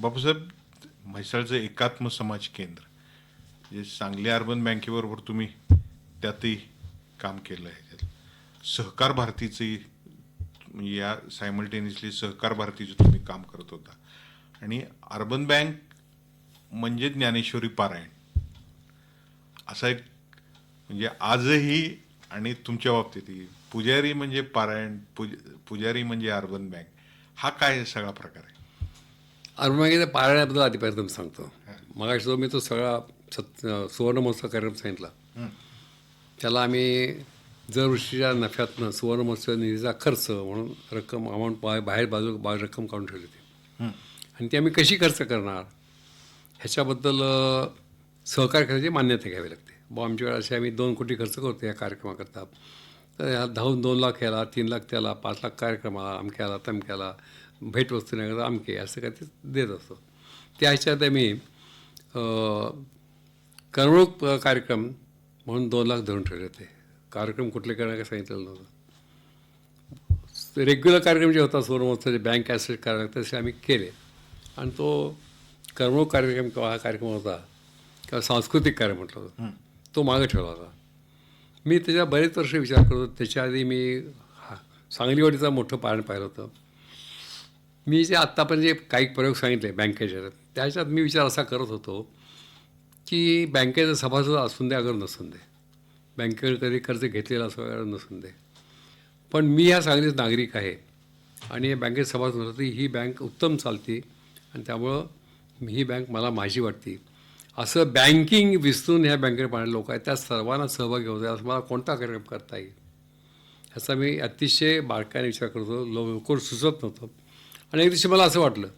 बापूसाहेब म्हैसाळचं एकात्म समाज केंद्र जे सांगली अर्बन बँकेबरोबर तुम्ही त्यातही काम केलं आहे. सहकार भारतीचंही या सायमल्टेनियसली सहकार भारतीचं तुम्ही काम करत होता. आणि अर्बन बँक म्हणजे ज्ञानेश्वरी पारायण. असा एक म्हणजे आजही आणि तुमच्या बाबतीतही पुजारी म्हणजे पारायण पूज पुजारी म्हणजे अर्बन बँक. हा काय सगळा प्रकार आहे. अरुणागिरी पारायणाबद्दल आधी पहिल्यांदा मी सांगतो. मग जो मी तो सगळा सत सुवर्ण महोत्सव कार्यक्रम सांगितला. त्याला आम्ही दर वर्षीच्या नफ्यातनं सुवर्ण महोत्सव निधीचा खर्च म्हणून रक्कम अमाऊंट बा बाहेर बाजू बा रक्कम काढून ठेवली होती. आणि ती आम्ही कशी खर्च करणार? ह्याच्याबद्दल अ, सहकार करायची मान्यता घ्यावी लागते. बुवा आमच्याकडे असे आम्ही दोन कोटी खर्च करतो या कार्यक्रमाकरता. तर ह्या धावून दोन लाख याला तीन लाख त्याला पाच लाख कार्यक्रमाला अमक्याला तमक्याला भेटवस्तू नाही अमके असं काय ते देत असतो. त्या ह्याच्यात आम्ही करमणूक कार्यक्रम म्हणून दोन लाख धरून ठेवले होते. कार्यक्रम कुठले करणार काय सांगितलेलं नव्हतं. रेग्युलर कार्यक्रम जे होता सोनमहोत्सवचे बँक ॲसेट कार्यक्रम तसे आम्ही केले. आणि तो करमणूक कार्यक्रम किंवा हा कार्यक्रम होता किंवा सांस्कृतिक कार्य म्हटलं होतं तो मागे ठेवला होता. मी त्याच्या बरेच वर्ष विचार करत त्याच्या आधी मी हा सांगलीवाडीचा मोठं पारण पाहिलं होतं. मी जे आत्तापर्यंत जे काही प्रयोग सांगितले बँकेच्या त्याच्यात मी विचार असा करत होतो की बँकेचा सभासद असून दे अगर नसून दे. बँकेकडे कधी कर्ज घेतलेला असो अगर नसून दे. पण मी ह्या सांगलीच नागरिक आहे आणि या बँकेत सभासद होती ही बँक उत्तम चालते आणि त्यामुळं ही बँक मला माझी वाटते. असं बँकिंग विसरून ह्या बँकेत पाहणारे लोक आहेत. त्या सर्वांना सहभागी होतो असं मला कोणता कार्यक्रम करता येईल? ह्याचा मी अतिशय बारकाने विचार करतो लो लवकर सुचत नव्हतं. आणि एक दिवशी मला असं वाटलं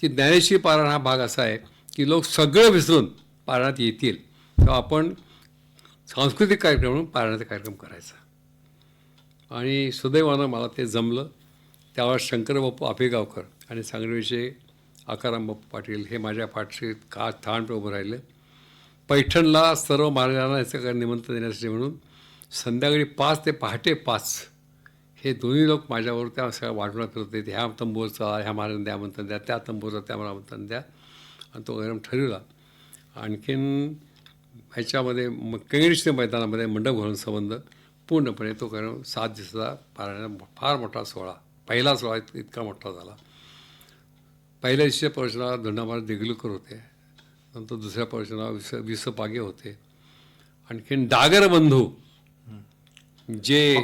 की ज्ञानेश्वरी पारायण हा भाग असा आहे की लोक सगळं विसरून पारणात येतील. तेव्हा आपण सांस्कृतिक कार्यक्रम म्हणून पारायणाचा कार्यक्रम करायचा. आणि सुदैवानं मला ते जमलं. त्यावेळेस शंकरबापू आपेगावकर आणि सांगलीविषयी आकाराम बापू पाटील हे माझ्या पाठशी का थांड उभं राहिलं. पैठणला सर्व महाराजांना याचं निमंत्रण देण्यासाठी म्हणून संध्याकाळी पाच ते पहाटे पाच हे दोन्ही लोक माझ्यावर त्या सगळ्या वाटण्यात फिरत होते. ह्या तंबूरचा ह्या महाराजांना द्या आमंत्रण द्या त्या तंबूरचा त्या मला आमंत्रण द्या आणि तो कार्यक्रम ठरवला. आणखीन ह्याच्यामध्ये मग कंगणेश्वर मैदानामध्ये मंडप घालून संबंध. पूर्णपणे तो कार्यक्रम सात दिवसाचा पारायण फार मोठा सोहळा. पहिला सोहळा इत- इतका मोठा झाला. पहिल्या दिवशीच्या प्रवचनाला धंडामार देगलूकर होते. नंतर दुसऱ्या प्रवचनाला विस विसपागे होते. आणखीन डागर बंधू जे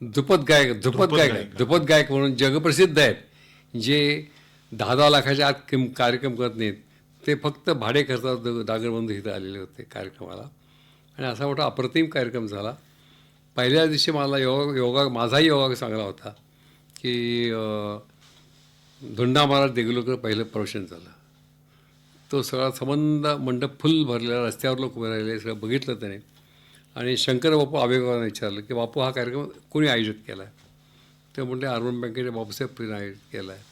दुपत गायक ध्रुपद गायक दुपत गायक म्हणून जगप्रसिद्ध आहेत जे दहा दहा लाखाच्या आत किम कार्यक्रम करत नाहीत. ते फक्त भाडे खर्चात दागरबंधू इथं आलेले होते कार्यक्रमाला. आणि असा मोठा अप्रतिम कार्यक्रम झाला. पहिल्या दिवशी मला योगा योगा माझाही योगा चांगला होता की धुंडा महाराज देगलूकर पहिलं प्रवचन झालं. तो सगळा संबंध मंडप फुल भरलेला रस्त्यावर लोक उभे राहिले सगळं बघितलं त्याने. आणि शंकर बापू आवेगावांना विचारलं की बापू हा कार्यक्रम कोणी आयोजित केला आहे ते म्हटले अर्बन बँकेच्या बापूसाहेब प्रिन आयोजित केला आहे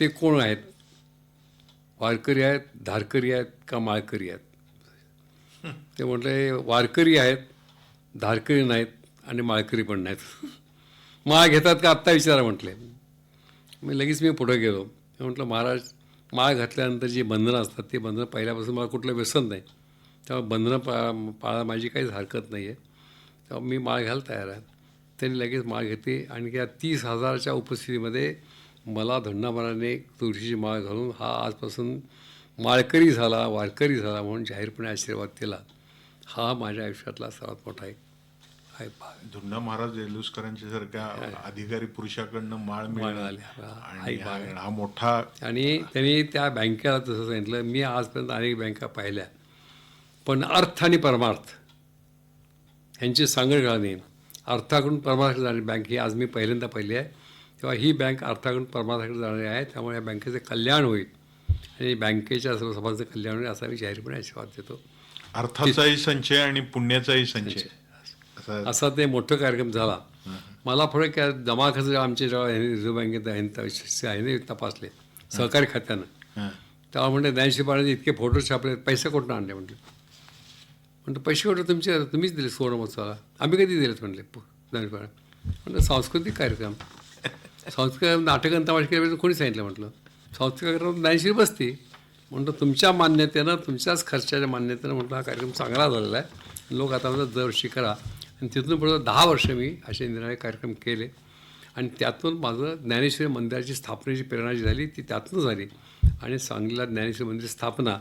ते कोण आहेत? वारकरी आहेत धारकरी आहेत का माळकरी आहेत? ते म्हटले वारकरी आहेत धारकरी नाहीत आणि माळकरी पण नाहीत. माळ घेतात का आत्ता विचारा म्हटले. मी लगेच मी पुढे गेलो. म्हटलं महाराज माळ घातल्यानंतर जी बंधनं असतात ती बंधनं पहिल्यापासून मला कुठलं व्यसन नाही. तेव्हा बंधनं पा पाळा माझी काहीच हरकत नाही आहे तेव्हा मी माळ घाल तयार आहे. त्यांनी लगेच माळ घेतली आणि त्या तीस हजाराच्या उपस्थितीमध्ये मला धंडामाराने तुळशीची माळ घालून हा आजपासून माळकरी झाला वारकरी झाला म्हणून जाहीरपणे आशीर्वाद दिला. हा माझ्या आयुष्यातला सर्वात मोठा एक. धुंडा महाराज येलुसकरांच्या सारख्या अधिकारी पुरुषाकडनं माळ मिळाली. हा मोठा आणि त्यांनी त्या बँकेला तसं सांगितलं मी आजपर्यंत अनेक बँका पाहिल्या. पण अर्थ आणि परमार्थ. ह्यांची सांगड घालणे. अर्थाकडून परमार्थाकडे जाणारी बँक ही आज मी पहिल्यांदा पाहिली आहे. तेव्हा ही बँक अर्थाकडून परमार्थाकडे जाणारी आहे. त्यामुळे या बँकेचे कल्याण होईल. आणि बँकेच्या सर्व सभाचं कल्याण होईल असा मी जाहीरपणे आशीर्वाद देतो. अर्थाचाही संचय आणि पुण्याचाही संचय असा ते मोठं कार्यक्रम झाला. मला पुढे काय जमा खर्च आमचे जेव्हा रिझर्व्ह बँकेत आहे आहे ना तपासले. सहकारी खात्यानं. तेव्हा म्हणते ज्ञानश्री पाण्याचे इतके फोटो छापले पैसे कुठून आणले? म्हटले. म्हणतो पैसे कुठं तुमचे? तुम्हीच दिले सुवर्ण महोत्सवाला आम्ही कधी दिलेत? म्हटले म्हणलं सांस्कृतिक कार्यक्रम. सांस्कृतिक नाटक आणि तमाशा केल्यापासून कोणी सांगितलं? म्हटलं. सांस्कृतिक कार्यक्रम ज्ञानेश्वरी बसते. म्हणतो तुमच्या मान्यतेनं तुमच्याच खर्चाच्या मान्यतेनं म्हटलं हा कार्यक्रम चांगला झालेला आहे. लोक आता म्हणतात दरवर्षी करा. आणि तिथून पुढे दहा वर्ष मी असे निराळे कार्यक्रम केले. आणि त्यातून माझं ज्ञानेश्वरी मंदिराची स्थापनेची प्रेरणा जी झाली ती त्यातून झाली. आणि सांगलीला ज्ञानेश्वरी मंदिर स्थापना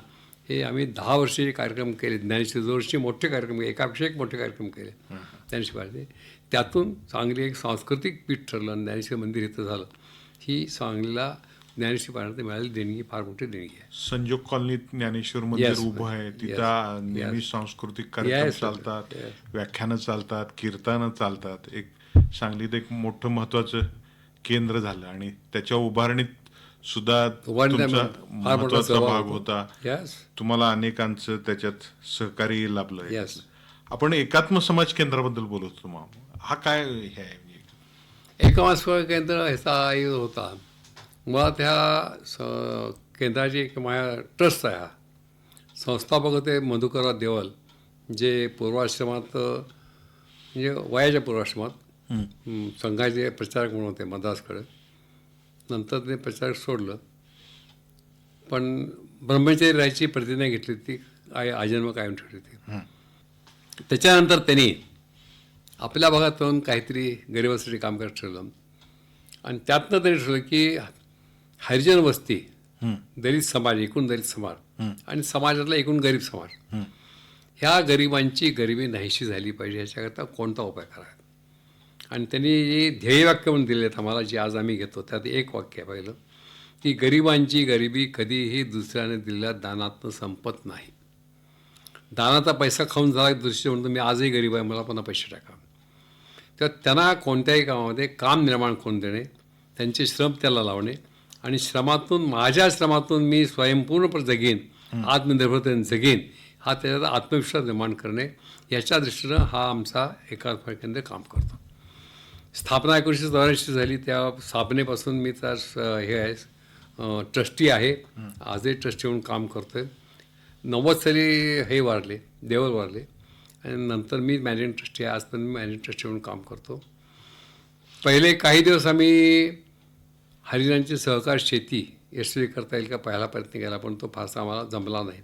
हे आम्ही दहा वर्षाचे कार्यक्रम केले ज्ञानेश्वरी दरवर्षी मोठे कार्यक्रम केले एकापेक्षा एक मोठे कार्यक्रम केले. ज्ञानेश्वरी महाराजांचे. त्यातून सांगली एक सांस्कृतिक पीठ ठरलं आणि ज्ञानेश्वरी मंदिर इथं झालं. ही सांगलीला ज्ञानेश्वरी महाराजांना मिळालेली देणगी फार मोठी देणगी आहे. संजोग कॉलनीत ज्ञानेश्वर मंदिर उभं आहे. तिथं नेहमी. सांस्कृतिक कार्यक्रम चालतात. व्याख्यानं चालतात कीर्तनं चालतात. एक सांगलीत एक मोठं महत्वाचं केंद्र झालं आणि त्याच्या उभारणीत सुद्धा तुमचा महत्त्वाचा भाग होता. तुम्हाला अनेकांचं त्याच्यात सहकार्य लाभलं. आपण एकात्म समाज केंद्राबद्दल बोलत होतो. हा काय हे आहे? एकमास्कर केंद्र ह्याचा आयोग होता. मुळात ह्या स केंद्राची एक माझ्या ट्रस्ट आहे हा. संस्थापक होते मधुकरराव देवल जे पूर्वाश्रमात म्हणजे वयाच्या पूर्वाश्रमात संघाचे प्रचारक म्हणून होते मद्रासकडे. नंतर ते प्रचारक सोडलं. पण ब्रह्मचारी राहायची प्रतिज्ञा घेतली ती आय आजन्म कायम ठेवली होती. त्याच्यानंतर त्यांनी आपल्या भागात येऊन काहीतरी गरिबासाठी काम करत ठरवलं. आणि त्यातनं त्यांनी ठरवलं की हरिजन वस्ती दलित समाज एकूण दलित समाज आणि समाजातला एकूण गरीब समाज. ह्या गरिबांची गरिबी नाहीशी झाली पाहिजे याच्याकरता कोणता उपाय करावा? आणि त्यांनी जे ध्येयवाक्य म्हणून दिले आहेत आम्हाला जे आज आम्ही घेतो त्यात एक वाक्य आहे पहिलं की गरिबांची गरिबी कधीही दुसऱ्याने दिलेल्या दानातनं संपत नाही. दानाचा पैसा खाऊन झाला दृष्टी म्हणतो मी आजही गरीब आहे मला पुन्हा पैसे टाका. तर त्यांना कोणत्याही कामामध्ये काम निर्माण करून देणे त्यांचे श्रम त्याला लावणे आणि श्रमातून माझ्या श्रमातून मी स्वयंपूर्णपणे जगेन आत्मनिर्भरतेने जगेन हा त्याच्यात आत्मविश्वास निर्माण करणे याच्या दृष्टीनं हा आमचा केंद्र काम करतो. स्थापना एकोणीसशे चौऱ्याऐंशी झाली. त्या स्थापनेपासून मी त्या स- हे आहे ट्रस्टी आहे. आजही ट्रस्टी म्हणून काम करतोय. नव्वद साली हे वारले देवल वारले आणि नंतर मी मॅनेजिंग ट्रस्टी आहे. आजपर्यंत मी मॅनेजिंग ट्रस्टी म्हणून काम करतो. पहिले काही दिवस आम्ही हरिजनांची सहकार शेती यशस्वी करता येईल का पहिला प्रयत्न केला पण तो फारसा आम्हाला जमला नाही.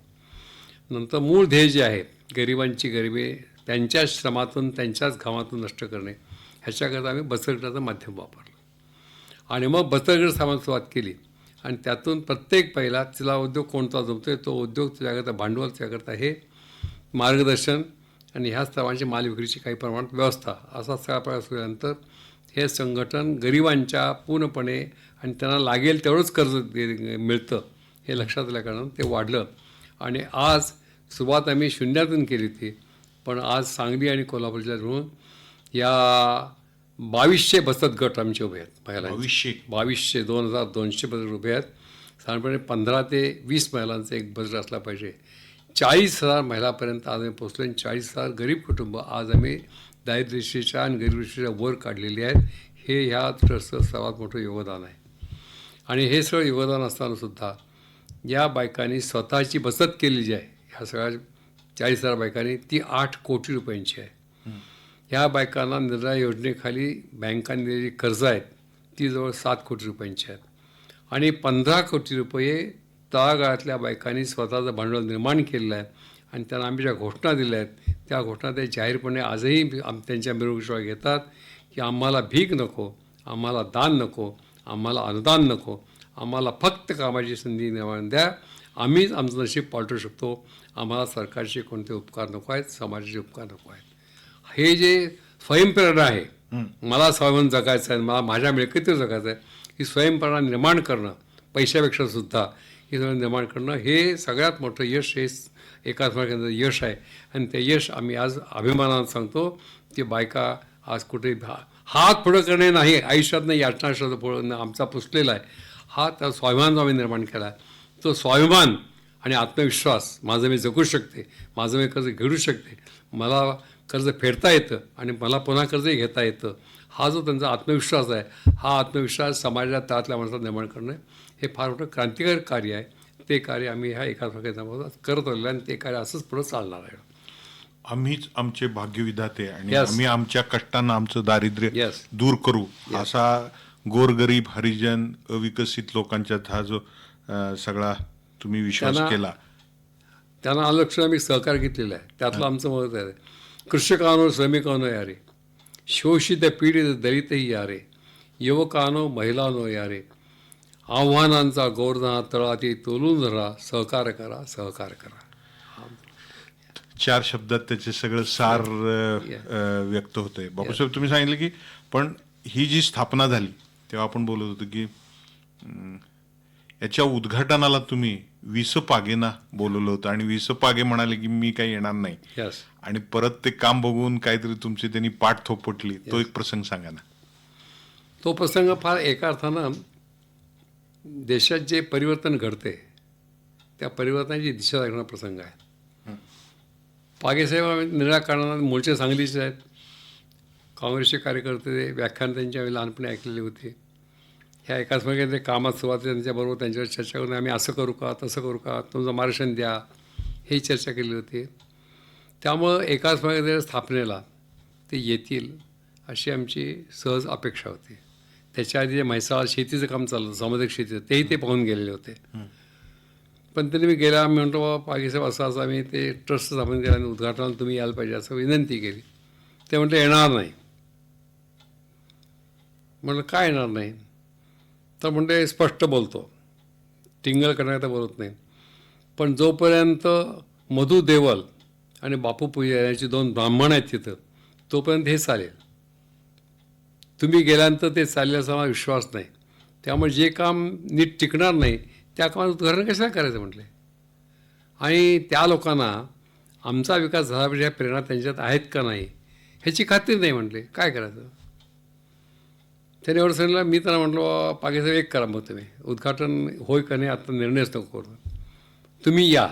नंतर मूळ ध्येय जे आहे गरिबांची गरिबी त्यांच्याच श्रमातून त्यांच्याच घामातून नष्ट करणे. ह्याच्याकरता आम्ही बचतगटाचं माध्यम वापरलं. आणि मग बसरगड सामान सुरुवात केली. आणि त्यातून प्रत्येक पहिला तिला उद्योग कोणता जमतोय तो उद्योग तुझ्याकरता भांडवल तुझ्याकरता हे मार्गदर्शन आणि ह्या सर्वांची माल विक्रीची काही प्रमाणात व्यवस्था असा सगळा प्रकार सुरुवानंतर हे संघटन गरिबांच्या पूर्णपणे आणि त्यांना लागेल तेवढंच कर्ज दे- मिळतं हे लक्षात आल्याकारण ते वाढलं. आणि आज सुरुवात आम्ही शून्यातून केली होती. पण आज सांगली आणि कोल्हापूर जिल्ह्यात मिळून या बावीसशे बचत गट आमचे उभे आहेत महिलांचे भविष्य बावीसशे दोन हजार दोनशे बजेट उभे आहेत. साधारणपणे पंधरा ते वीस महिलांचं एक बजेट असला पाहिजे. चाळीस हजार महिलापर्यंत आज आम्ही पोचलो आणि चाळीस हजार गरीब कुटुंब आज आम्ही दारिद्र्यरेषेच्या आणि गरीब रेषेच्या वर काढलेली आहेत. हे ह्या ट्रस्टचं सर्वात मोठं योगदान आहे. आणि हे सगळं योगदान असताना सुद्धा या बायकांनी स्वतःची बचत केलेली जी आहे. ह्या सगळ्या चाळीस हजार बायकांनी ती आठ कोटी रुपयांची आहे. ह्या बायकांना निर्णय योजनेखाली बँकांनी दिलेली कर्ज आहेत ती जवळ सात कोटी रुपयांची आहेत. आणि पंधरा कोटी रुपये तळागाळातल्या बायकांनी स्वतःचं भांडवल निर्माण केलेलं आहे आणि त्यांना आम्ही ज्या घोषणा दिल्या आहेत त्या घोषणा ते जाहीरपणे आजही आम त्यांच्या मिरवणुकीशिवाय घेतात की आम्हाला भीक नको आम्हाला दान नको आम्हाला अनुदान नको आम्हाला फक्त कामाची संधी निर्माण द्या. आम्हीच आमचं नशीब पालटू शकतो. आम्हाला सरकारचे कोणते उपकार नको आहेत समाजाचे उपकार नको आहेत. हे जे स्वयंप्रेरणा आहे मला स्वाभिमान जगायचं आहे मला माझ्या मिळकतीवर जगायचं आहे ही स्वयंप्रेरणा निर्माण करणं पैशापेक्षा सुद्धा ही सगळं निर्माण करणं हे सगळ्यात मोठं यश हे एकाच केंद्र यश आहे. आणि ते यश आम्ही आज अभिमानानं सांगतो की बायका आज कुठे हा- हात पुढं करणे नाही आयुष्यात नाही याचना शब्द पुढं आमचा पुसलेला आहे. हा त्या स्वाभिमान जो आम्ही निर्माण केला आहे. तो स्वाभिमान आणि आत्मविश्वास माझं मी जगू शकते माझं मी कर्ज घेऊ शकते मला कर्ज फेडता येतं आणि मला पुन्हा कर्जही घेता येतं. हा जो त्यांचा आत्मविश्वास आहे हा आत्मविश्वास समाजात तळातल्या माणसात निर्माण करणं हे फार मोठं क्रांतिकारी कार्य आहे. ते कार्य आम्ही ह्या एका प्रकारे करत आलेलं आहे आणि ते कार्य असंच पुढं चालणार आहे. आम्हीच आमचे भाग्य विधाते आणि. आम्ही आमच्या कष्टानं आमचं दारिद्र्य. दूर करू. असा गोरगरीब हरिजन अविकसित लोकांच्यात हा जो सगळा तुम्ही विश्वास केला. त्यांना अलक्ष आम्ही सहकार घेतलेला आहे. त्यातलं आमचं मत आहे. कृषकानो श्रमिकानो यारे शोषित पीडित दलितही यारे युवकानो महिलानो यारे आव्हानांचा गौरधना तळाती तोलून धरा सहकार करा सहकार करा चार शब्दात त्याचे सगळं सार व्यक्त होतंय बापूसाहेब तुम्ही सांगितलं की पण ही जी स्थापना झाली तेव्हा आपण बोलत होतो की याच्या उद्घाटनाला तुम्ही विस पागेना बोलवलं होतं. आणि विस पागे म्हणाले की मी काही येणार नाही. यस आणि परत ते काम बघून काहीतरी तुमची त्यांनी पाठ थोपटली. तो एक प्रसंग सांगा ना. तो प्रसंग फार एका अर्थानं देशात जे परिवर्तन घडते त्या परिवर्तनाची दिशा दाखवणारा प्रसंग आहे. पागेसाहेब आम्ही निराकरणात मूळचे सांगलीचे आहेत. काँग्रेसचे कार्यकर्ते व्याख्यान त्यांची आम्ही लहानपणी ऐकलेली होती. ह्या एकाच मागे ते कामात सुरुवातीला त्यांच्याबरोबर त्यांच्यावर चर्चा करून आम्ही असं करू का तसं करू का तुमचं मार्गदर्शन द्या ही चर्चा केली होती. त्यामुळं एकाच मागे त्या स्थापनेला ते येतील अशी आमची सहज अपेक्षा होती. त्याच्या आधी जे म्हैसाळ शेतीचं काम चाललं होतं, सामुदायिक शेतीचं तेही ते पाहून गेलेले होते. पण त्यांनी मी गेला आम्ही म्हणतो बाबा पागीसाहेब असं असं आम्ही ते ट्रस्ट स्थापन केलं आणि उद्घाटनाला तुम्ही यायला पाहिजे असं विनंती केली. ते म्हटलं येणार नाही. म्हटलं काय येणार नाही? तर म्हणजे स्पष्ट बोलतो. टिंगल करण्याचा बोलत नाही. पण जोपर्यंत मधु देवल आणि बापू पूजा यांची दोन ब्राह्मण आहेत तिथं तोपर्यंत हे चालेल. तुम्ही गेल्यानंतर ते चालेल असा मला विश्वास नाही. त्यामुळे जे काम नीट टिकणार नाही त्या कामात उद्घाटन कशाला करायचं म्हटले? आणि त्या लोकांना आमचा विकास झाला पाहिजे ह्या प्रेरणा त्यांच्यात आहेत का नाही ह्याची खात्री नाही म्हटले. काय करायचं? त्याने एवढं सांगितलं मी त्यांना म्हटलं पाकिस्तान एक करा मग तुम्ही. उद्घाटन होय का नाही आता निर्णयच नको करू. तुम्ही या.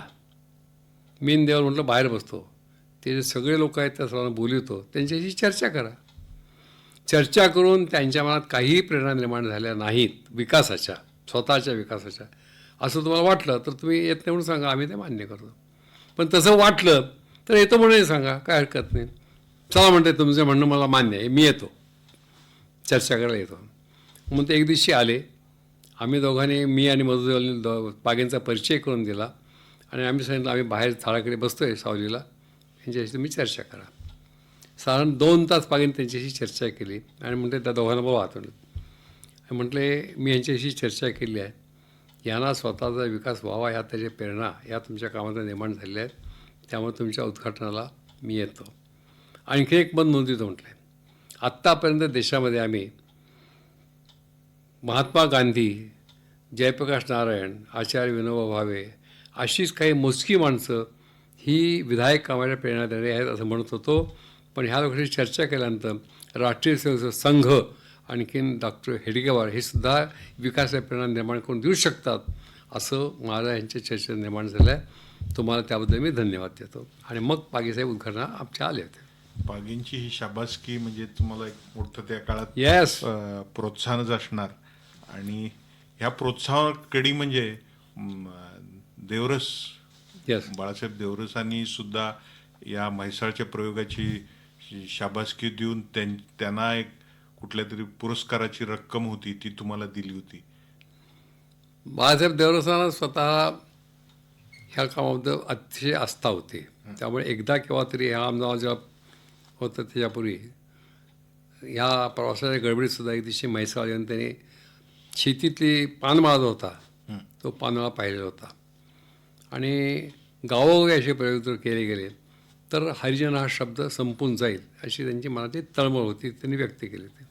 मेन देवाला म्हटलं बाहेर बसतो. ते जे सगळे लोक आहेत त्या सर्वांना बोलवतो. त्यांच्याशी चर्चा करा. चर्चा करून त्यांच्या मनात काहीही प्रेरणा निर्माण झाल्या नाहीत विकासाच्या स्वतःच्या विकासाच्या. असं तुम्हाला वाटलं तर तुम्ही येत नाही म्हणून सांगा आम्ही ते मान्य करतो. पण तसं वाटलं तर येतो म्हणून सांगा काय हरकत नाही. चला म्हणते तुमचं म्हणणं मला मान्य आहे मी येतो. चर्चा करायला येतो. मग ते एक दिवशी आले. आम्ही दोघांनी मी आणि मधुदेवनी दो बागेंचा परिचय करून दिला. आणि आम्ही सांगितलं आम्ही बाहेर झाडाकडे बसतो आहे सावलीला. त्यांच्याशी तुम्ही चर्चा करा. साधारण दोन तास बागेने त्यांच्याशी चर्चा केली. आणि म्हटले त्या दोघांना बाबा हातवलं म्हटले मी यांच्याशी चर्चा केली आहे. यांना स्वतःचा विकास व्हावा ह्या त्याच्या प्रेरणा या तुमच्या कामात निर्माण झालेल्या आहेत. त्यामुळे तुमच्या उद्घाटनाला मी येतो. आणखी एक मत नोंदवितो म्हटलं. आत्तापर्यंत देशामध्ये आम्ही महात्मा गांधी जयप्रकाश नारायण आचार्य विनोबा भावे अशीच काही मोजकी माणसं ही विधायक कामाला प्रेरणा देणारी आहेत असं म्हणत होतो. पण ह्या लोकांशी चर्चा केल्यानंतर राष्ट्रीय स्वयंसेवक संघ आणखीन डॉक्टर हेडगेवार हे सुद्धा विकासाला प्रेरणा निर्माण करून देऊ शकतात असं मला यांच्या चर्चेत निर्माण झालं आहे तुम्हाला त्याबद्दल मी धन्यवाद देतो. आणि मग पागीसाहेब उद्घाटना आमच्या आले होते. पागींची ही शाबासकी म्हणजे तुम्हाला एक मोठं त्या काळात येस प्रोत्साहनच असणार. आणि ह्या प्रोत्साहनकडी म्हणजे म, देवरस येस बाळासाहेब देवरसांनी सुद्धा या म्हैसाळच्या प्रयोगाची शाबासकी देऊन त्यां- त्यांना एक कुठल्या तरी पुरस्काराची रक्कम होती ती तुम्हाला दिली होती. बाळासाहेब देवरसांना स्वतः ह्या कामाबद्दल अतिशय आस्था होती. त्यामुळे एकदा केव्हा तरी ह्या आमदार जेव्हा होतं त्याच्यापूर्वी. ह्या प्रवासाच्या गडबडीत सुद्धा एक दिवशी म्हैसाळ येऊन त्याने शेतीतली पानमाळा जो होता. तो पानमाळा पाहिलेला होता. आणि गावोगावी असे प्रयोग जर केले गेले तर हरिजन हा शब्द संपून जाईल अशी त्यांची मनातली तळमळ होती त्यांनी व्यक्त केली होती.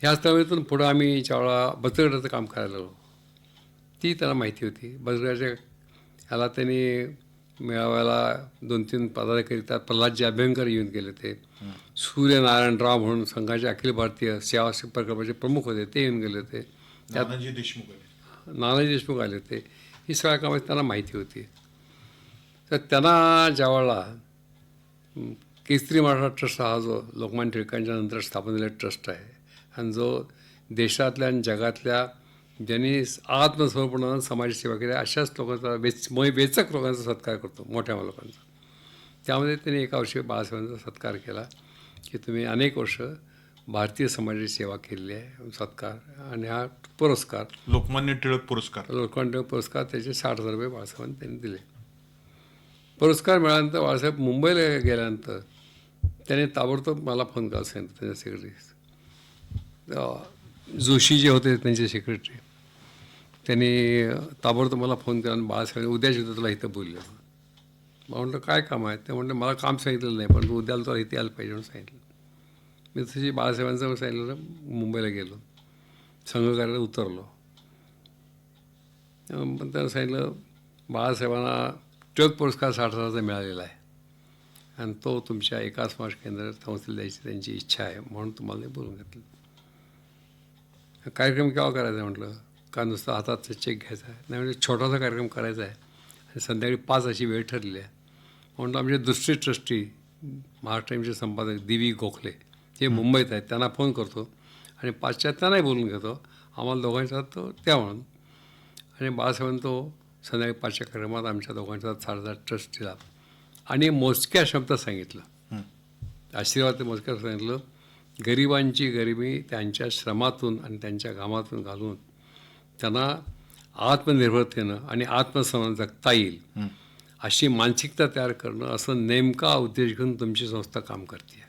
ह्याच तळमळीतून पुढं आम्ही ज्यावेळा बचतगटाचं काम करायला लागलो ती त्याला माहिती होती. बचतगटाच्या ह्याला त्यांनी मेळाव्याला दोन तीन पदाधिकारी त्यात प्रल्हादजी अभ्यंकर येऊन गेले ते. सूर्यनारायण राव म्हणून संघाचे अखिल भारतीय सेवा प्रकल्पाचे प्रमुख होते ते येऊन गेले होते नानाजी देशमुख. नानाजी देशमुख आले होते ही सगळ्या कामाची त्यांना माहिती होती. तर त्यांना ज्यावेळेला हं, केसरी मराठा ट्रस्ट हा जो लोकमान्य टिळकांच्या नंतर स्थापन झालेला ट्रस्ट आहे आणि जो देशातल्या आणि जगातल्या ज्यांनी आत्मसमर्पणानं समाजसेवा केली अशाच लोकांचा वेच मग वेचक लोकांचा सत्कार करतो मोठ्या लोकांचा. त्यामध्ये त्यांनी एका वर्षी बाळासाहेबांचा सत्कार केला की तुम्ही अनेक वर्ष भारतीय समाजाची सेवा केलेली आहे सत्कार आणि हा पुरस्कार. लोकमान्य टिळक पुरस्कार. लोखंड पुरस्कार त्याचे साठ हजार रुपये बाळासाहेबांनी त्यांनी दिले. पुरस्कार मिळाल्यानंतर बाळासाहेब मुंबईला गेल्यानंतर त्याने ताबडतोब मला फोन करायला सांगितलं त्यांच्या सेक्रेटरी जोशी जे होते त्यांचे सेक्रेटरी त्यांनी ताबडतोब मला फोन केला आणि बाळासाहेब उद्याच येतो तुला इथं बोललं. मग म्हटलं काय काम आहे? ते म्हणलं मला काम सांगितलेलं नाही पण तू उद्याला तुला इथे यायला पाहिजे म्हणून सांगितलं. मी तशी बाळासाहेबांचं सांगितलं मुंबईला गेलो. संघकार्याला उतरलो. पण त्यानं सांगितलं बाळासाहेबांना टिळक पुरस्कार साठ हजाराचा मिळालेला आहे आणि तो तुमच्या एका समाज केंद्र संस्थेला द्यायची त्यांची इच्छा आहे म्हणून तुम्हाला ते बोलून घेतलं. कार्यक्रम केव्हा करायचा? आहे म्हटलं. का नुसतं हातात चेक घ्यायचा आहे? नाही म्हणजे छोटासा कार्यक्रम करायचा आहे. आणि संध्याकाळी पाच अशी वेळ ठरली आहे. म्हणून आमचे दुसरे ट्रस्टी महाराष्ट्र टाईमचे संपादक दिवी गोखले जे मुंबईत आहेत. त्यांना फोन करतो आणि पाचच्या त्यांनाही बोलून घेतो. आम्हाला दोघांच्या तो त्या म्हणून. आणि बाळासाहेबांनी तो संध्याकाळी पाचच्या कार्यक्रमात आमच्या दोघांचा साडेसात ट्रस्ट दिला. आणि मोजक्या शब्दात सांगितलं. आशीर्वाद ते मोजक्या सांगितलं. गरिबांची गरिबी त्यांच्या श्रमातून आणि त्यांच्या घामातून घालून त्यांना आत्मनिर्भरतेनं आणि आत्मसन्मान जगता येईल अशी मानसिकता तयार करणं असं नेमका उद्देश घेऊन तुमची संस्था काम करते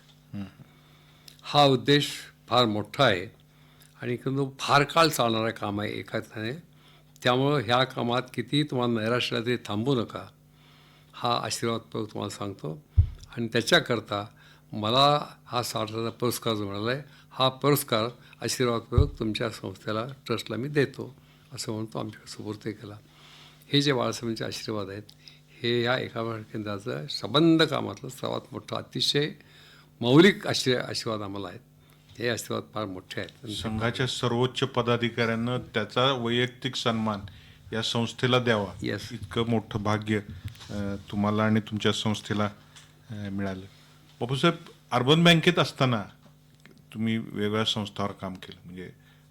हा उद्देश फार मोठा आहे आणि तो फार काळ चालणारा काम आहे एखाद्याने. त्यामुळं ह्या कामात कितीही तुम्हाला नैराश्य आलं तरी थांबू नका. हा आशीर्वादपूर्वक तुम्हाला सांगतो. आणि त्याच्याकरता मला हा साठ हजार पुरस्कार जो मिळाला आहे हा पुरस्कार आशीर्वादपूर्वक तुमच्या संस्थेला ट्रस्टला मी देतो. असं म्हणून तो आमच्या सुपूर्द केला हे जे बाळासाहेबांचे आशीर्वाद आहेत हे ह्या एका केंद्राचं संबंध कामातलं सर्वात मोठं अतिशय मौलिक आशीर् आशीर्वाद आम्हाला आहेत. हे आशीर्वाद फार मोठे आहेत. संघाच्या सर्वोच्च पदाधिकाऱ्यांना त्याचा वैयक्तिक सन्मान या संस्थेला द्यावा. Yes. इतकं मोठं भाग्य तुम्हाला आणि तुमच्या संस्थेला मिळालं. बापूसाहेब अर्बन बँकेत असताना तुम्ही वेगवेगळ्या संस्थांवर काम केलं. म्हणजे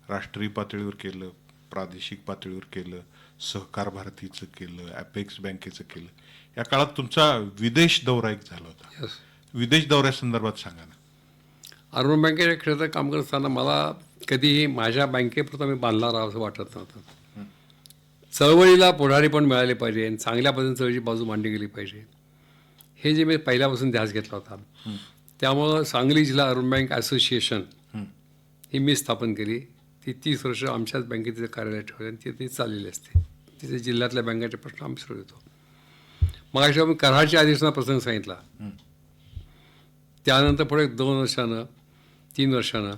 राष्ट्रीय पातळीवर केलं प्रादेशिक पातळीवर केलं सहकार भारतीचं केलं ॲपेक्स बँकेचं केलं. या काळात तुमचा विदेश दौरा एक झाला होता. Yes. विदेश दौऱ्यासंदर्भात सांगा ना. अर्बन बँकेच्या क्षेत्रात काम करत असताना मला कधीही माझ्या बँकेपुरतं मी बांधला राहावं असं वाटत नव्हतं. चळवळीला पुढारी पण मिळाले पाहिजे आणि चांगल्या पद्धतीने चळवळीची बाजू मांडली गेली पाहिजे. हे जे मी पहिल्यापासून ध्यास घेतला होता. त्यामुळं सांगली जिल्हा अर्बन बँक असोसिएशन ही मी स्थापन केली. ती तीस वर्ष आमच्याच बँकेत तिथे कार्यालय ठेवले आणि तिथे चाललेली असते. तिथे जिल्ह्यातल्या बँकेचे प्रश्न आम्ही सोडवतो. मग अशा मी कराडच्या अधिवेशनाचा प्रसंग सांगितला. त्यानंतर पुढे दोन वर्षानं तीन वर्षानं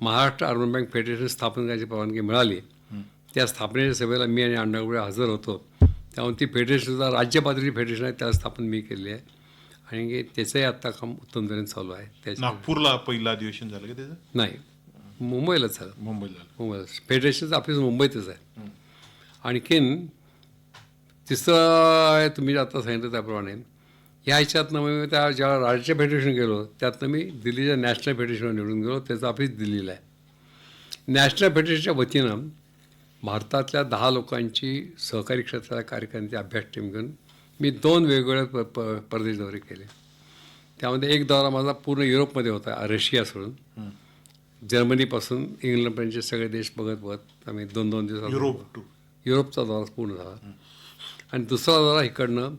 महाराष्ट्र अर्बन बँक फेडरेशन स्थापन करण्याची परवानगी मिळाली. त्या स्थापनेच्या सभेला मी आणि अण्णागुळे हजर होतो. त्यामुळे ती फेडरेशनसुद्धा राज्य पातळीची फेडरेशन आहे त्या स्थापन मी केली आहे. आणि त्याचंही आत्ता काम उत्तम तऱ्हेने चालू आहे. त्याच्या नागपूरला पहिलं अधिवेशन झालं का त्याचं? नाही. मुंबईलाच झालं मुंबईला. मुंबईला फेडरेशनचं ऑफिस मुंबईतच आहे. आणखीन तिसरं आहे तुम्ही आता सांगितलं त्याप्रमाणे ह्या ह्याच्यातनं मी त्या ज्या राज्य फेडरेशन गेलो त्यातनं मी दिल्लीच्या नॅशनल फेडरेशनवर निवडून गेलो. त्याचं ऑफिस दिल्लीला आहे. नॅशनल फेडरेशनच्या वतीनं भारतातल्या दहा लोकांची सहकारी क्षेत्राच्या कार्यक्रमांची अभ्यास टीम घेऊन मी दोन वेगवेगळे प प परदेश दौरे केले. त्यामध्ये एक दौरा माझा पूर्ण युरोपमध्ये होता रशिया सोडून. जर्मनीपासून इंग्लंडपर्यंतचे सगळे देश बघत बघत आम्ही दोन दोन दिवस युरोप टू युरोपचा दौरा पूर्ण झाला. आणि दुसरा दौरा इकडनं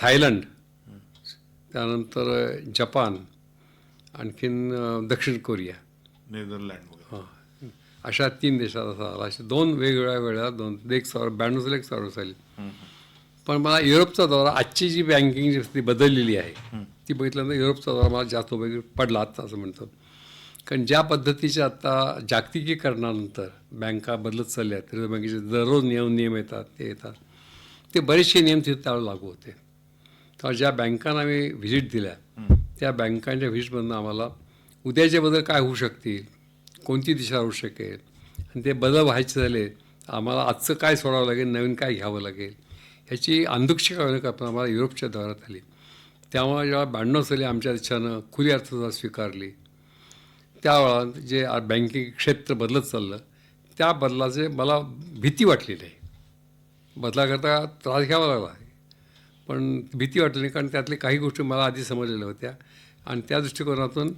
थायलंड. त्यानंतर जपान आणखीन दक्षिण कोरिया. नेदरलँड हां. अशा तीन देशात असा आला असे दोन वेगवेगळ्या वेळा दोन एक सौर ब्याण्णव साली एक सौर साली पण मला युरोपचा दौरा आजची जी बँकिंग स्थिती बदललेली आहे ती बघितल्यानंतर युरोपचा दौरा मला जास्त उपयोगी पडला असं म्हणतो. कारण ज्या पद्धतीचे आता जागतिकीकरणानंतर बँका बदलत चालल्या रिझर्व्ह बँकेचे दररोज नियम नियम येतात ते येतात. ते बरेचसे नियम तिथे त्यावेळेला लागू होते. तर ज्या बँकांना आम्ही व्हिजिट दिल्या त्या बँकांच्या व्हिजिटमधनं आम्हाला उद्याचे बदल काय होऊ शकतील कोणती दिशा होऊ शकेल आणि ते बदल व्हायचे झाले आम्हाला आजचं काय सोडावं लागेल नवीन काय घ्यावं लागेल ह्याची अंधुक्षिका कल्पना आम्हाला युरोपच्या दौऱ्यात आली. त्यामुळे जेव्हा ब्याण्णव साली आमच्या देशानं खुली अर्थव्यवस्था स्वीकारली त्यावेळा जे बँकिंग क्षेत्र बदलत चाललं त्या बदलाचे मला भीती वाटलेली आहे. बदलाकरता त्रास घ्यावा लागला पण भीती वाटली कारण त्यातल्या काही गोष्टी मला आधी समजलेल्या होत्या. आणि त्या दृष्टिकोनातून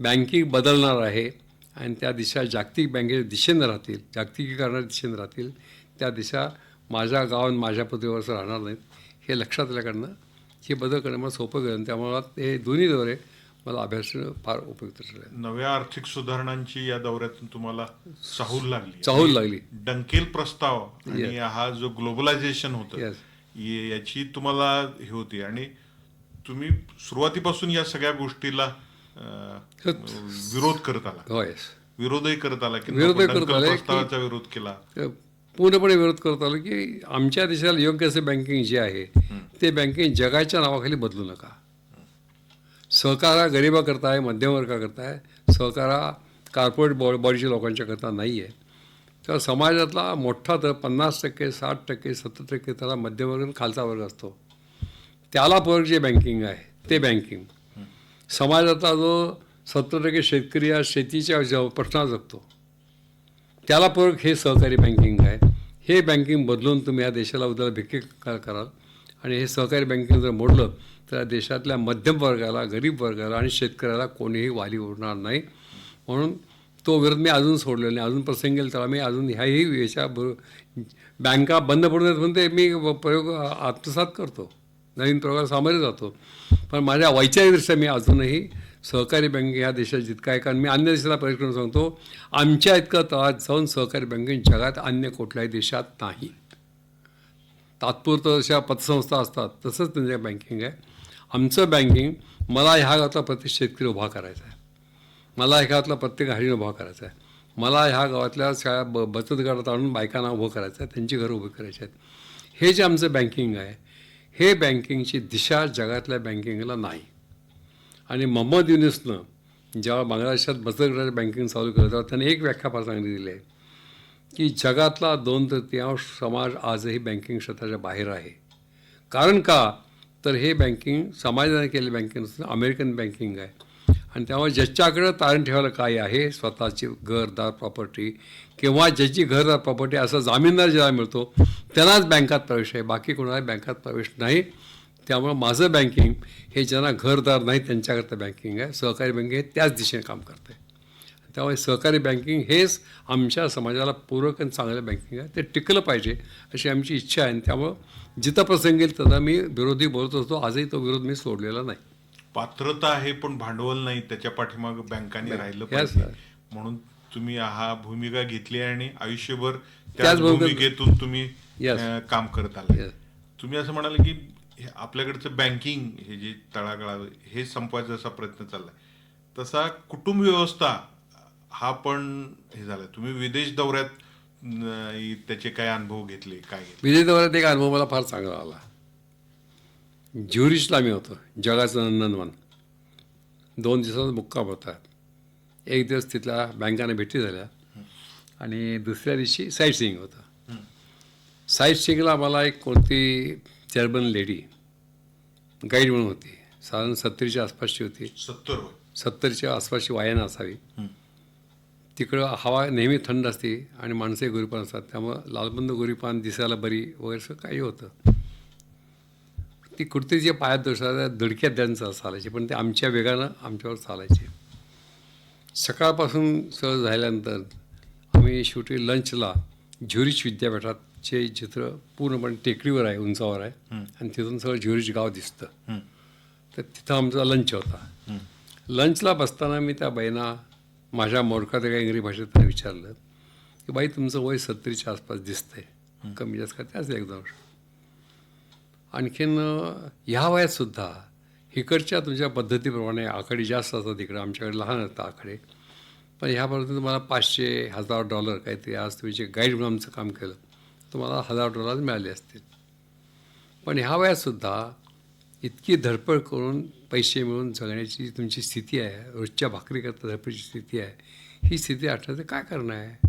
बँकिंग बदलणार आहे आणि त्या दिशा जागतिक बँकेच्या दिशेनं राहतील जागतिकीकरणाच्या दिशेनं राहतील त्या दिशा माझ्या गावात माझ्या पदवीवरचं राहणार नाहीत हे लक्षात आल्याकडनं हे बदल करणं मला सोपं करेन त्यामुळे हे दोन्ही दौरे मला अभ्यास फार उपयुक्त ठरले नव्या आर्थिक सुधारणांची या दौऱ्यातून तुम्हाला चाहूल लागली. चाहूल लागली. डंकेल प्रस्ताव आणि हा जो ग्लोबलायझेशन होतं याची तुम्हाला हे होती. आणि तुम्ही सुरुवातीपासून या सगळ्या गोष्टीला विरोध करत आला. होय विरोधही करत आला की विरोधही नको, करत आले प्रस्तावाचा विरोध केला. पूर्णपणे विरोध करत आलो की आमच्या देशाला योग्य असं बँकिंग जे आहे ते बँकिंग जगाच्या नावाखाली बदलू नका. सहकारा गरिबाकरता आहे मध्यमवर्गाकरता आहे सहकारा कार्पोरेट बॉ बॉडीच्या लोकांच्याकरता नाही आहे तर समाजातला मोठा तर पन्नास टक्के साठ टक्के सत्तर टक्के त्याला मध्यमवर्ग खालचा वर्ग असतो. त्याला पूरक जे बँकिंग आहे ते बँकिंग समाजातला जो सत्तर टक्के शेतकरी हा शेतीच्या ज- जगतो त्याला पूरक हे सहकारी बँकिंग आहे. हे बँकिंग बदलून तुम्ही या देशाला उद्याला भिक्के क- कराल. आणि हे सहकारी बँकिंग जर मोडलं तर देशातल्या मध्यम वर्गाला गरीब वर्गाला आणि शेतकऱ्याला कोणीही वाली उरणार नाही. म्हणून तो विरोध मी अजून सोडलेला नाही. अजून प्रसंग येईल त्याला मी अजून ह्याही याच्या बरो- बँका बंद पडू नयेत म्हणते मी प्रयोग आत्मसात करतो. नवीन प्रकार सामोरे जातो. पण माझ्या वैचारिकदृष्ट्या मी अजूनही सहकारी बँकिंग ह्या देशात जितका आहे कारण मी अन्य देशाला प्रवेश सांगतो आमच्या इतकं तळात जाऊन सहकारी बँकिंग जगात अन्य कुठल्याही देशात नाही. तात्पुरतं जशा पतसंस्था असतात तसंच त्यांच्या बँकिंग आहे. आमचं बँकिंग मला ह्या गावातला प्रत्येक शेतकरी उभा करायचा आहे. मला ह्या गावातला प्रत्येक हरिण उभा करायचा आहे. मला ह्या गावातल्या शाळा ब बचत गटात आणून बायकांना उभं करायचं आहे त्यांची घरं उभी करायची आहेत. हे जे आमचं बँकिंग आहे हे बँकिंगची दिशा जगातल्या बँकिंगला नाही. आणि मोहम्मद युनिसनं जेव्हा बांगलादेशात बचत गटाचं बँकिंग चालू केलं तेव्हा त्याने एक व्याख्या फार चांगली दिली आहे. की जगातला दोन तृतीयांश समाज आजही बँकिंग क्षेत्राच्या बाहेर आहे. कारण का? तर हे बँकिंग समाजाने केले बँकिंग अमेरिकन बँकिंग आहे. आणि त्यामुळे ज्याच्याकडं तारण ठेवायला काय आहे स्वतःची घरदार प्रॉपर्टी किंवा ज्याची घरदार प्रॉपर्टी असं जामीनदार ज्याला मिळतो त्यालाच बँकात प्रवेश आहे. बाकी कोणाला बँकात प्रवेश नाही. त्यामुळं माझं बँकिंग हे ज्यांना घरदार नाही त्यांच्याकरता बँकिंग आहे. सहकारी बँकिंग हे त्याच दिशेने काम करते त्यामुळे सहकारी बँकिंग हेच आमच्या समाजाला पूरक आणि चांगलं बँकिंग आहे. ते टिकलं पाहिजे अशी आमची इच्छा आहे. आणि त्यामुळं जिथं प्रसंग येईल तिथं मी विरोधी बोलत असतो. आजही तो विरोध मी सोडलेला नाही. पात्रता आहे पण भांडवल नाही. त्याच्या पाठीमागे बँकांनी राहिलं पाहिजे. म्हणून तुम्ही हा भूमिका घेतली आणि आयुष्यभर त्या त्याच भूमिकेत- भूमिकेतून तुम्ही काम करत आले. तुम्ही असं म्हणाले की आपल्याकडचं बँकिंग हे जे तळागाळावर हे संपवायचा जसा प्रयत्न चाललाय. तसा कुटुंब व्यवस्था हा पण हे झालाय तुम्ही विदेश दौऱ्यात त्याचे काय अनुभव घेतले काय घेतले? विजय दौऱ्यात एक अनुभव मला फार चांगला आला. ज्युरिशला मी होतो जगाचं नंदनवन. दोन दिवसाचा मुक्काम होता. एक दिवस तिथल्या बँकाने भेटी झाल्या. आणि दुसऱ्या दिवशी साईट सिंग होतं. साईट सिंगला मला एक कोणती जर्मन लेडी गाईड म्हणून होती. साधारण सत्तरीच्या आसपासची होती. सत्तर सत्तरच्या आसपासची वायन असावी. तिकडं हवा नेहमी थंड असते आणि माणसंही गोरीपान असतात. त्यामुळं लालबंद गोरीपान दिसायला बरी वगैरे असं काही होतं. ती कुर्ती जे पायात दोषाला दडक्यात त्यांचं चालायची पण ते आमच्या वेगानं आमच्यावर चालायचे. सकाळपासून सहज झाल्यानंतर आम्ही शेवटी लंचला झुरिच विद्यापीठाचे चित्र पूर्णपणे टेकडीवर आहे उंचावर आहे. आणि तिथून सगळं झुरिच गाव दिसतं. तर तिथं आमचा लंच होता. लंचला बसताना मी त्या बाईंना माझ्या मोडकात एका इंग्रजी भाषेत त्यांना विचारलं की बाई तुमचं वय सत्तरीच्या आसपास दिसतंय. कमी जास्त का? त्याच एक दोन वर्ष आणखीन ह्या वयात सुद्धा इकडच्या तुमच्या पद्धतीप्रमाणे आकडे जास्त असतात इकडे. आमच्याकडे लहान असतात आकडे पण ह्यापर्यंत तुम्हाला पाचशे हजार डॉलर काहीतरी. आज तुम्ही जे गाईड म्हणून आमचं काम केलं तुम्हाला हजार डॉलर मिळाले असतील. पण ह्या वयातसुद्धा इतकी धडपड करून पैसे मिळून जगण्याची जी तुमची स्थिती आहे रोजच्या भाकरीकरता धडपडीची स्थिती आहे. ही स्थिती आठवते काय करणं आहे?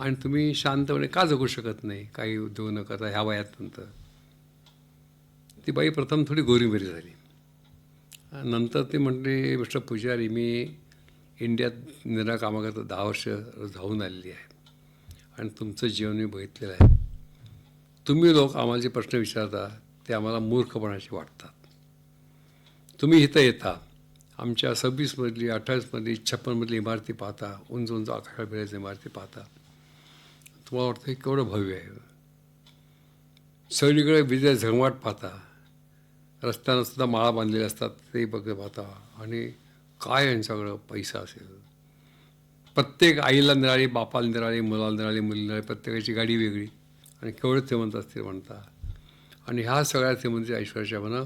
आणि तुम्ही शांतपणे का जगू शकत नाही? काही उद्योग न करता ह्या वयात नंतर ती बाई प्रथम थोडी गोरीबेरी झाली. नंतर ते म्हटले मिस्टर पुजारी मी इंडियात निरा कामाकरता दहा वर्ष जाऊन आलेली आहे आणि तुमचं जीवन मी बघितलेलं आहे. तुम्ही लोक आम्हाला जे प्रश्न विचारता ते आम्हाला मूर्खपणाचे वाटतात. तुम्ही इथं येता आमच्या सव्वीसमधली अठ्ठावीसमधली छप्पनमधली इमारती पाहता उंच उंच आकाशात भिडायच्या इमारती पाहता तुम्हाला वाटतं हे केवढं भव्य आहे. सगळीकडे विजय झगमाट पाहता रस्त्यानं सुद्धा माळा बांधलेल्या असतात ते बघ पाहता आणि काय यांच्याकडं पैसा असेल? प्रत्येक आईला निराळी बापाला निराळी मुलाला निराळी मुलीला निराळी प्रत्येकाची गाडी वेगळी आणि केवढं ते म्हणतात ते म्हणता. आणि ह्या सगळ्या श्रीमंती ऐश्वर्याच्या म्हणा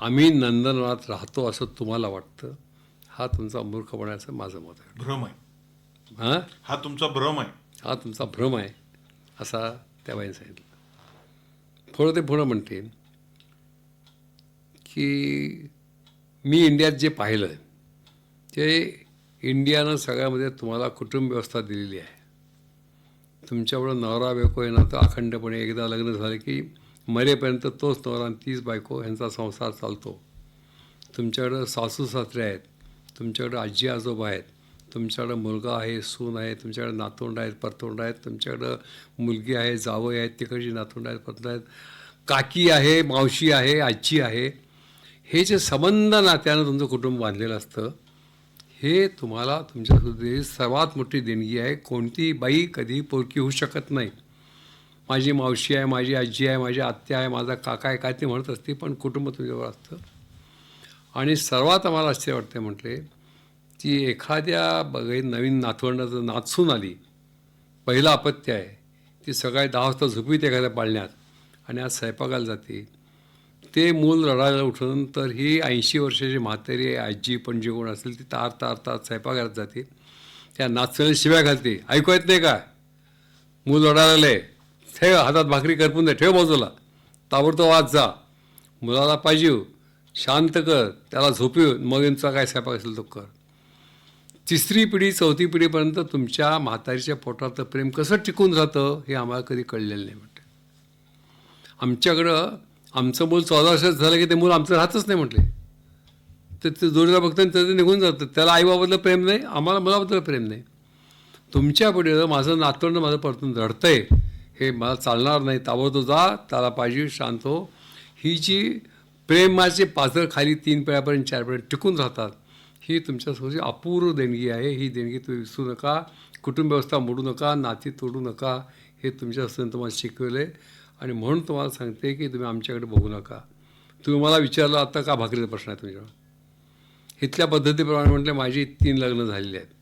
आम्ही नंदनवनात राहतो असं तुम्हाला वाटतं हा तुमचा मूर्खपणाचं माझं मत आहे. भ्रम आहे. हां? हा तुमचा भ्रम आहे. हा तुमचा भ्रम आहे असा त्या बाईने सांगितलं. थोडं ते पुढं म्हणते की मी इंडियात जे पाहिलं ते इंडियानं सगळ्यामध्ये तुम्हाला कुटुंब व्यवस्था दिलेली आहे. तुमच्याकडं नवरा बायको आहे ना तर अखंडपणे एकदा लग्न झालं की मरेपर्यंत तोच नवरा आणि तीच बायको यांचा संसार चालतो. तुमच्याकडं सासू सासरे आहेत तुमच्याकडं आजी आजोबा आहेत तुमच्याकडं मुलगा आहे सून आहे तुमच्याकडे नातोंड आहेत परतोंड आहेत तुमच्याकडं मुलगी आहे जावई आहेत तिकडची नातोंड आहेत परतोंड आहेत काकी आहे मावशी आहे आजी आहे. हे जे संबंध नात्यानं तुमचं कुटुंब बांधलेलं असतं हे तुम्हाला तुमच्या सर्वात मोठी देणगी आहे. कोणती बाई कधी पोरकी होऊ शकत नाही. माझी मावशी आहे माझी आजी आहे माझी आत्या आहे माझा काका आहे काय ते म्हणत असते पण कुटुंब तुझ्यावर असतं. आणि सर्वात आम्हाला आश्चर्य वाटते म्हटले की एखाद्या बघे नवीन नातवंडाचं नाचून आली पहिलं अपत्य आहे ती सकाळी दहा वाजता झोपवीत एखाद्या पाळण्यात आणि आज स्वयंपाकाला जाते. ते मूल रडायला उठून तर ही ऐंशी वर्षाची म्हातारी आजी पण जे कोण असेल ती तार तार तार स्वयंपाकाला जाते. त्या नाचण्याला शिव्या घालते. ऐकू येत नाही का? मूल रडायला आहे ठेव हातात भाकरी करपून दे ठेव बाजूला. ताबडतोब वाज जा. मुलाला पाहिजे हो. शांत कर. त्याला झोपीव मग यांचा काय स्वयंपाक असेल तो कर. तिसरी पिढी चौथी पिढीपर्यंत तुमच्या म्हातारीच्या पोटातलं प्रेम कसं टिकून राहतं हे आम्हाला कधी कळलेलं नाही म्हटलं. आमच्याकडं आमचं मूल चौदा वर्षात झालं की ते मूल आमचं राहतच नाही म्हटले. तर ते जोडीला बघतात आणि त्याचं निघून जातं. त्याला आईबाबतलं प्रेम नाही आम्हाला मुलाबद्दल प्रेम नाही. तुमच्या पिढीला माझं नातवंड माझं परतून रडतंय. हे मला चालणार नाही ताबडतोब जा त्याला पाहिजे शांत हो. ही जी प्रेमाचे पाझर खाली तीन पिढ्यापर्यंत चार पिढ्या टिकून राहतात ही तुमच्यासोबत अपूर्व देणगी आहे ही देणगी तुम्ही विसरू नका. कुटुंब व्यवस्था मोडू नका नाती तोडू नका हे तुमच्या तुम्हाला शिकवलं आहे आणि म्हणून तुम्हाला सांगते की तुम्ही आमच्याकडे बघू नका. तुम्ही मला विचारलं आता का भाकरीचा प्रश्न आहे तुमच्याकडं? इथल्या पद्धतीप्रमाणे म्हटलं माझी तीन लग्न झालेली आहेत.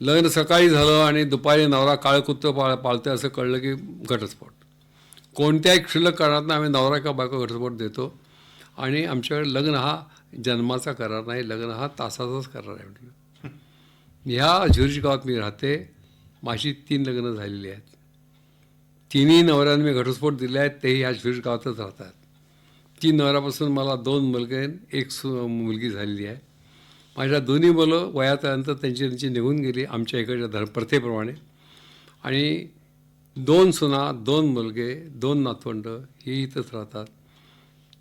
लग्न सकाळी झालं आणि दुपारी नवरा काळकुत्र पाळ पाळतं असं कळलं की घटस्फोट. कोणत्याही क्षुल्लक कारणातून आम्ही नवरा का बायको घटस्फोट देतो आणि आमच्याकडे लग्न हा जन्माचा करार नाही लग्न हा तासाचाच करार आहे. म्हटलं ह्या झुरिश गावात मी राहते माझी तीन लग्न झालेली आहेत. तिन्ही नवऱ्यांना मी घटस्फोट दिले आहेत तेही ह्या झुरिश गावातच राहतात. तीन नवऱ्यापासून मला दोन मुलगे एक सु मुलगी झालेली आहे. माझ्या दोन्ही मुलं वयाच्यानंतर त्यांची त्यांची निघून गेली आमच्या इकडच्या धर्म प्रथेप्रमाणे. आणि दोन सुना दोन मुलगे दोन नातवंड ही इथंच राहतात.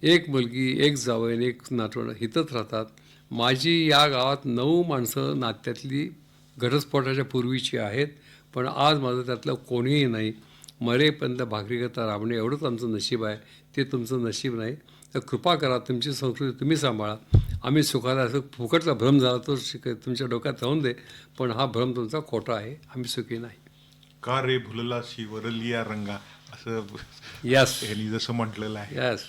एक मुलगी एक जावं आणि एक नातवंड इथंच राहतात. माझी या गावात नऊ माणसं नात्यातली घटस्फोटाच्या पूर्वीची आहेत पण आज माझं त्यातलं कोणीही नाही. मरेपर्यंत भाकरी करता राबणे एवढंच आमचं नशीब आहे. ते तुमचं नशीब नाही. तर कृपा करा तुमची संस्कृती तुम्ही सांभाळा. आम्ही सुखाला असं फुकटचा भ्रम झाला तो शिक तुमच्या डोक्यात राहून दे पण हा भ्रम तुमचा खोटा आहे आम्ही सुखी नाही. का रे भुललाशी वरलिया रंगा? असं यस यांनी जसं म्हटलेलं आहे. यस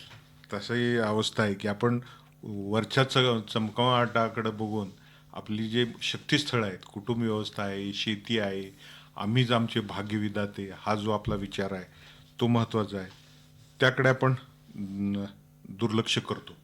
तसंही अवस्था आहे की आपण वरच्या च चमकाटाकडे बघून आपली जे शक्तीस्थळ आहेत कुटुंब व्यवस्था आहे शेती आहे आम्हीच आमचे भाग्यविधाते हा जो आपला विचार आहे तो महत्त्वाचा आहे. त्याकडे आपण दुर्लक्ष करतो.